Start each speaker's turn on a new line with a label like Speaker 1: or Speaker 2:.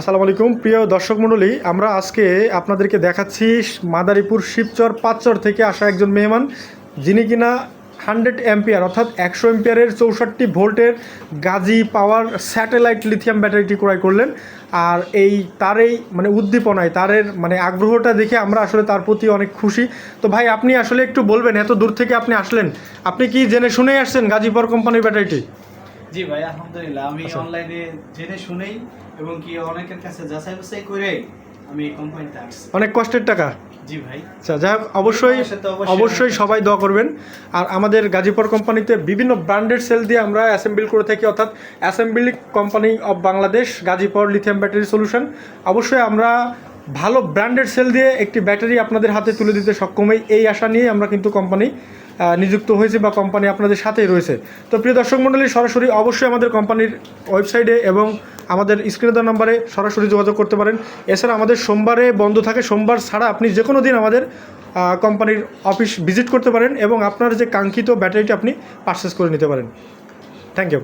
Speaker 1: আসসালামু আলাইকুম। প্রিয় দর্শক মণ্ডলী, আমরা আজকে আপনাদেরকে দেখাচ্ছি মাদারীপুর শিবচর পাঁচচর থেকে আসা একজন মেহমান, যিনি কিনা হান্ড্রেড এম্পিয়ার অর্থাৎ একশো এম্পিয়ারের চৌষট্টি ভোল্টের গাজি পাওয়ার স্যাটেলাইট লিথিয়াম ব্যাটারিটি ক্রয় করলেন। আর এই তার এই মানে উদ্দীপনায়, তারের মানে আগ্রহটা দেখে আমরা আসলে তার প্রতি অনেক খুশি। তো ভাই, আপনি আসলে একটু বলবেন, এত দূর থেকে আপনি আসলেন। আপনি কি জেনে শুনেই আসছেন গাজীপুর কোম্পানির ব্যাটারিটি?
Speaker 2: জি ভাই আলহামদুলিল্লাহ। আমি
Speaker 1: আচ্ছা।
Speaker 2: অনলাইনে জেনে শুনেই এবং কি অনেকের কাছে যাচাই বাছাই করে আমি কোম্পানিতে আসছি।
Speaker 1: অনেক কষ্টের টাকা।
Speaker 2: জি ভাই।
Speaker 1: আচ্ছা যাই হোক অবশ্যই
Speaker 2: অবশ্যই
Speaker 1: অবশ্যই সবাই দোয়া করবেন। আর আমাদের গাজীপুর কোম্পানিতে বিভিন্ন ব্র্যান্ডেড সেল দিয়ে আমরা অ্যাসেম্বল করে থাকি অর্থাৎ assembly company of Bangladesh Gazipur lithium battery solution অবশ্যই আমরা ভালো ব্র্যান্ডেড সেল দিয়ে একটি ব্যাটারি আপনাদের হাতে তুলে দিতে সক্ষম হই এই আশা নিয়ে আমরা কিন্তু কোম্পানি নিযুক্ত হয়েছে বা কোম্পানি আপনাদের সাথেই রয়েছে। তো প্রিয় দর্শক মণ্ডলী, সরাসরি অবশ্যই আমাদের কোম্পানির ওয়েবসাইটে এবং আমাদের স্ক্রিনে নাম্বারে সরাসরি যোগাযোগ করতে পারেন। এছাড়া আমাদের সোমবারে বন্ধ থাকে। সোমবার ছাড়া আপনি যে কোনো দিন আমাদের কোম্পানির অফিস ভিজিট করতে পারেন এবং আপনার যে কাঙ্ক্ষিত ব্যাটারিটি আপনি পারচেস করে নিতে পারেন। Thank you